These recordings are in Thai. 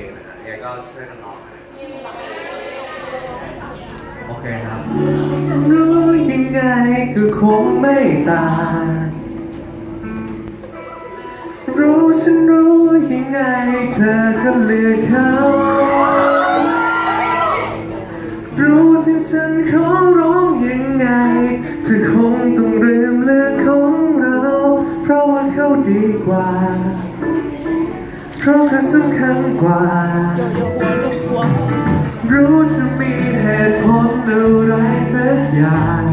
ลงนะฮะยังไงก็ช่วยกันร้องนะโอเคครับ ฉันรู้ยังไงก็คงไม่ต่างรู้ฉันรู้ยังไงเธอก็เลือกเขา รู้ถึงฉันขอร้องยังไงเธอคงต้องลืมเรื่องของเรา เพราะว่าเขาดีกว่า เพราะเขาสำคัญกว่า รู้จะมีเหตุผลอะไรสักอย่าง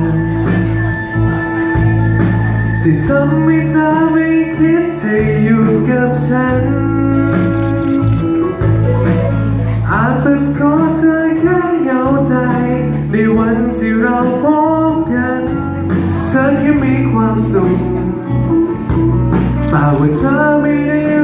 ที่ทำให้เธอไม่คิดจะอยู่กับฉัน อาจเป็นเพราะเธอแค่เหงาใจ ในวันที่เราพบกัน เธอแค่มีความสุขแต่ว่าเธอไม่ได้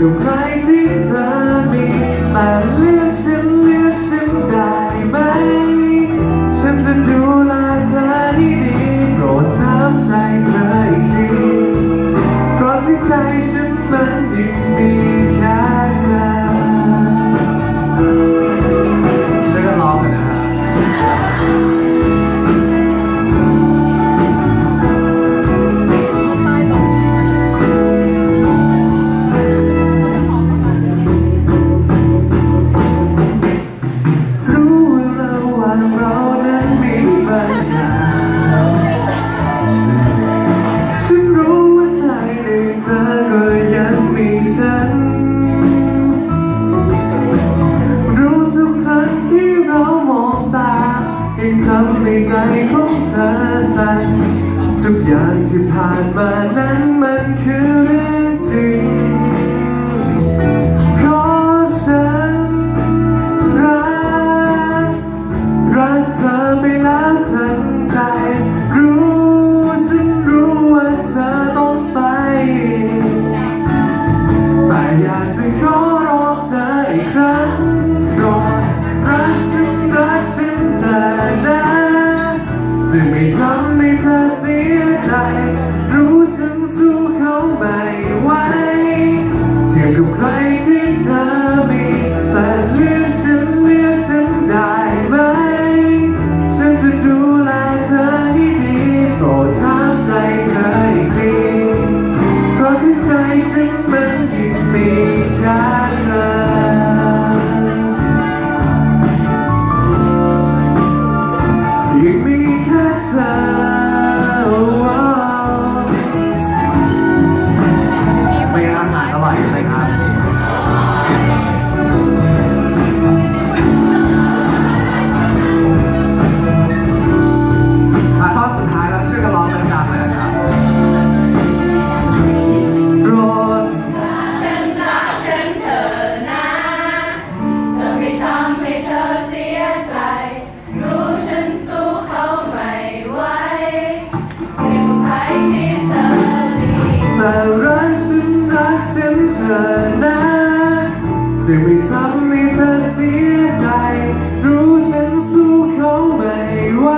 กับใครที่เธอมีแต่เลือกฉันเลือกฉันได้ไหม ฉันจะดูแลเธอให้ดีโปรดถามใจเธออีกทีเพราะที่ใจฉันมันยังมีแค่ ทุกอย่างที่ผ่านมานั้นมันคือเรื่องจริงเพราะฉันรักรักเธอไปแล้วทั้งใจ รู้ฉันรู้ว่าเธอต้องไป แต่อยากจะขอร้องเธออีกครั้งโปรดรักฉันรักฉันเธอนะจะไม่ รู้ฉันสู้เขาไม่ไหวเทียบกับใครำให้เธอเสียใจ รู้ฉันสู้เขาไม่ไหว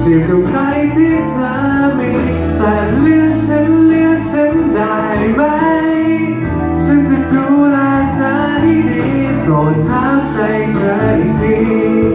เทียบกับใครที่เธอมีแต่เลือกฉันเลือกฉันได้ไหม ฉันจะดูแลเธอให้ดีโปรดถามใจเธออีกที